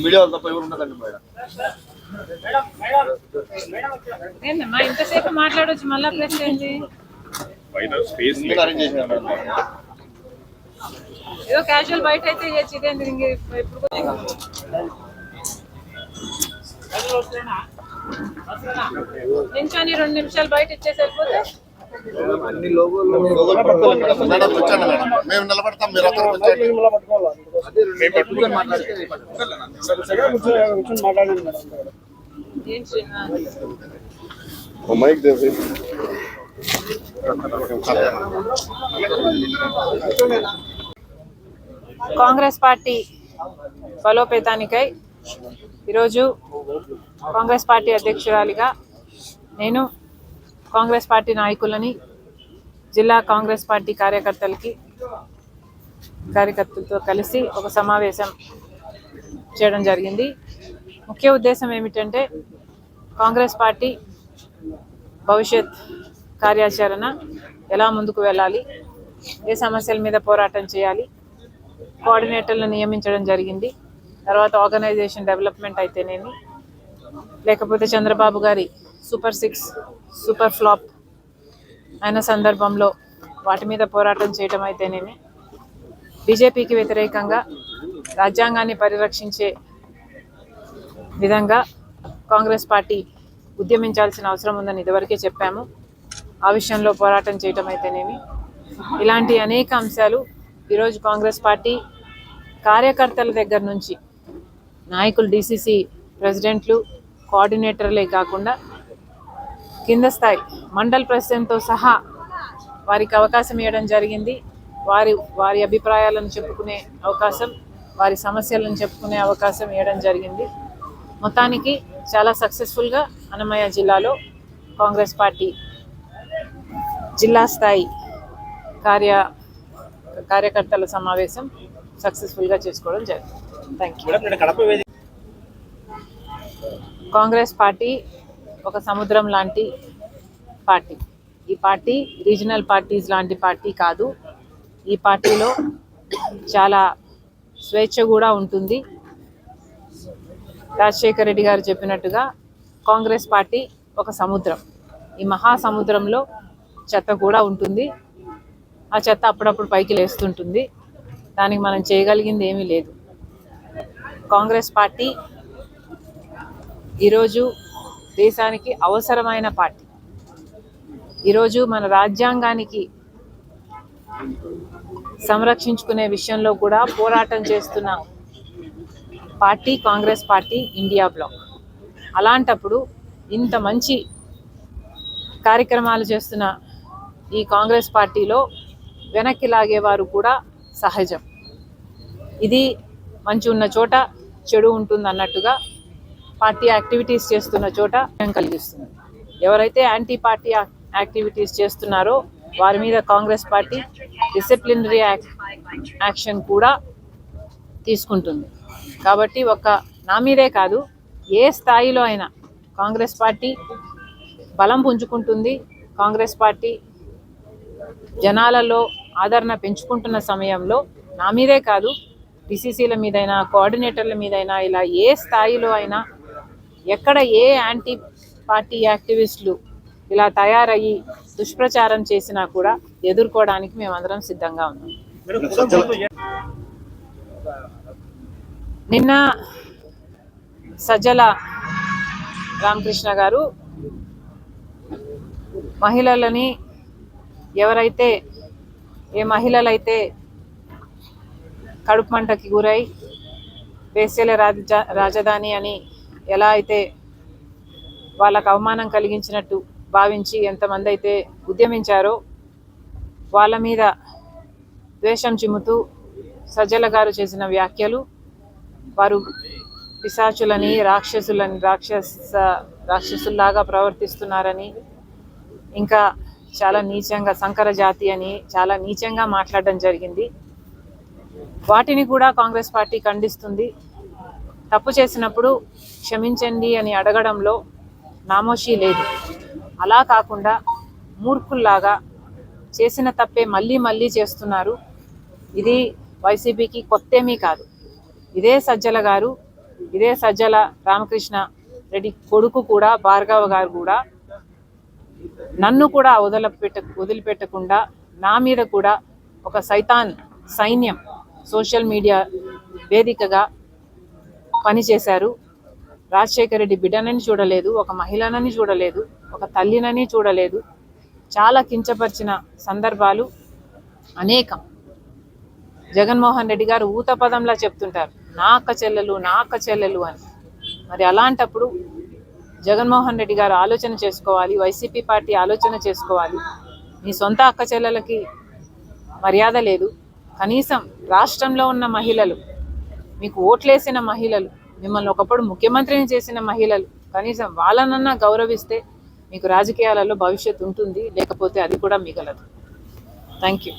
Media వాళ్ళు తప్ప ఎవరు ఉండదండి మేడం. ఏందమ్మా ఇంతసేపు మాట్లాడొచ్చు మళ్ళా ప్రెస్ ఎందుకు అరేంజ్ చేసినారు మేడం? ఏదో క్యాజువల్ బయట అయితే చేయొచ్చు ఇదేంది ఇంక ఇప్పుడు రెండు నిమిషాలు బయట ఇచ్చేసి వెళ్ళిపోతే అన్ని లోగోలు మేము నిలబడతాం మీరు అందరూ కూర్చోండి ఏం మైక్ దేవి కాంగ్రెస్ పార్టీ బలోపేతానికై ఈరోజు కాంగ్రెస్ పార్టీ అధ్యక్షురాలిగా నేను కాంగ్రెస్ పార్టీ నాయకులని జిల్లా కాంగ్రెస్ పార్టీ కార్యకర్తలకి కార్యకర్తలతో కలిసి ఒక సమావేశం చేయడం జరిగింది. ముఖ్య ఉద్దేశం ఏమిటంటే కాంగ్రెస్ పార్టీ భవిష్యత్ కార్యాచరణ ఎలా ముందుకు వెళ్ళాలి ఏ సమస్యల మీద పోరాటం చేయాలి కోఆర్డినేటర్లను నియమించడం జరిగింది తర్వాత ఆర్గనైజేషన్ డెవలప్మెంట్ అయితేనేమి లేకపోతే చంద్రబాబు గారి సూపర్ సిక్స్ సూపర్ ఫ్లాప్ అయిన సందర్భంలో వాటి మీద పోరాటం చేయటం అయితేనేమి బీజేపీకి వ్యతిరేకంగా రాజ్యాంగాన్ని పరిరక్షించే విధంగా కాంగ్రెస్ పార్టీ ఉద్యమించాల్సిన అవసరం ఉందని ఇదివరకే చెప్పాము. ఆ విషయంలో పోరాటం చేయటం అయితేనేమి ఇలాంటి అనేక అంశాలు ఈరోజు కాంగ్రెస్ పార్టీ కార్యకర్తల దగ్గర నుంచి నాయకులు డీసీసీ ప్రెసిడెంట్లు కోఆర్డినేటర్లే కాకుండా కింద స్థాయి మండల్ ప్రెసిడెంట్తో సహా వారికి అవకాశం ఇవ్వడం జరిగింది. వారి వారి అభిప్రాయాలను చెప్పుకునే అవకాశం వారి సమస్యలను చెప్పుకునే అవకాశం ఇవ్వడం జరిగింది. మొత్తానికి చాలా సక్సెస్ఫుల్గా అన్నమయ్య జిల్లాలో కాంగ్రెస్ పార్టీ జిల్లా స్థాయి కార్య కార్యకర్తల సమావేశం సక్సెస్ఫుల్గా చేసుకోవడం జరిగింది. థ్యాంక్ యూ కాంగ్రెస్ పార్టీ ఒక సముద్రం లాంటి పార్టీ. ఈ పార్టీ రీజనల్ పార్టీస్ లాంటి పార్టీ కాదు. ఈ పార్టీలో చాలా స్వేచ్ఛ కూడా ఉంటుంది. రాజశేఖర రెడ్డి గారు చెప్పినట్టుగా కాంగ్రెస్ పార్టీ ఒక సముద్రం. ఈ మహాసముద్రంలో చెత్త కూడా ఉంటుంది. ఆ చెత్త అప్పుడప్పుడు పైకి లేస్తుంటుంది. దానికి మనం చేయగలిగింది ఏమీ లేదు. కాంగ్రెస్ పార్టీ ఈరోజు దేశానికి అవసరమైన పార్టీ. ఈరోజు మన రాజ్యాంగానికి సంరక్షించుకునే విషయంలో కూడా పోరాటం చేస్తున్న party Congress party India bloc. అలాంటప్పుడు ఇంత మంచి కార్యక్రమాలు చేస్తున్న ఈ కాంగ్రెస్ పార్టీలో వెనక్కి లాగేవారు కూడా సహజం. ఇది మంచి ఉన్న చోట చెడు ఉంటుంది అన్నట్టుగా పార్టీ యాక్టివిటీస్ చేస్తున్న చోట కలిగిస్తుంది. ఎవరైతే యాంటీ పార్టీ యాక్టివిటీస్ చేస్తున్నారో వారి మీద కాంగ్రెస్ పార్టీ డిసిప్లినరీ యాక్షన్ కూడా తీసుకుంటుంది. కాబట్టి ఒక నా మీదే కాదు ఏ స్థాయిలో అయినా కాంగ్రెస్ పార్టీ బలం పుంజుకుంటుంది. కాంగ్రెస్ పార్టీ జనాలలో ఆదరణ పెంచుకుంటున్న సమయంలో నా మీదే కాదు పిసిసిల మీదైనా కోఆర్డినేటర్ల మీదైనా ఇలా ఏ స్థాయిలో అయినా ఎక్కడ ఏ యాంటీ పార్టీ యాక్టివిస్టులు ఇలా తయారయ్యి దుష్ప్రచారం చేసినా కూడా ఎదుర్కోవడానికి మేమందరం సిద్ధంగా ఉన్నాం. నిన్న సజ్జల రామకృష్ణ గారు మహిళలని ఎవరైతే ఏ మహిళలైతే కడుపు మంటకి గురై వేసేల రాజ రాజధాని అని ఎలా అయితే వాళ్ళకు అవమానం కలిగించినట్టు భావించి ఎంతమంది అయితే ఉద్యమించారో వాళ్ళ మీద ద్వేషం చిమ్ముతూ సజ్జల గారు చేసిన వ్యాఖ్యలు వారు పిశాచులని రాక్షసులని రాక్షస రాక్షసుల్లాగా ప్రవర్తిస్తున్నారని ఇంకా చాలా నీచంగా సంకర జాతి అని చాలా నీచంగా మాట్లాడడం జరిగింది. వాటిని కూడా కాంగ్రెస్ పార్టీ ఖండిస్తుంది. తప్పు చేసినప్పుడు క్షమించండి అని అడగడంలో నామోషి లేదు. అలా కాకుండా మూర్ఖుల్లాగా చేసిన తప్పే మళ్ళీ మళ్ళీ చేస్తున్నారు. ఇది వైసీపీకి కొత్తేమీ కాదు. ఇదే సజ్జల గారు ఇదే సజ్జల రామకృష్ణ రెడ్డి కొడుకు కూడా భార్గవ గారు కూడా నన్ను కూడా వదిలిపెట్ట వదిలిపెట్టకుండా నా మీద కూడా ఒక సైతాన్ సైన్యం సోషల్ మీడియా వేదికగా పనిచేశారు రాజశేఖర రెడ్డి బిడ్డనని చూడలేదు ఒక మహిళనని చూడలేదు ఒక తల్లినని చూడలేదు. చాలా కించపరిచిన సందర్భాలు అనేకం. జగన్మోహన్ రెడ్డి గారు ఊత పదంలా చెప్తుంటారు నా అక్క చెల్లెలు నా అక్క చెల్లెలు అని. మరి అలాంటప్పుడు జగన్మోహన్ రెడ్డి గారు ఆలోచన చేసుకోవాలి వైసీపీ పార్టీ ఆలోచన చేసుకోవాలి. మీ సొంత అక్క చెల్లెలకి మర్యాద లేదు. కనీసం రాష్ట్రంలో ఉన్న మహిళలు మీకు ఓట్లేసిన మహిళలు మిమ్మల్ని ఒకప్పుడు ముఖ్యమంత్రిని చేసిన మహిళలు కనీసం వాళ్ళనన్నా గౌరవిస్తే మీకు రాజకీయాలలో భవిష్యత్తు ఉంటుంది లేకపోతే అది కూడా మిగలదు. Thank you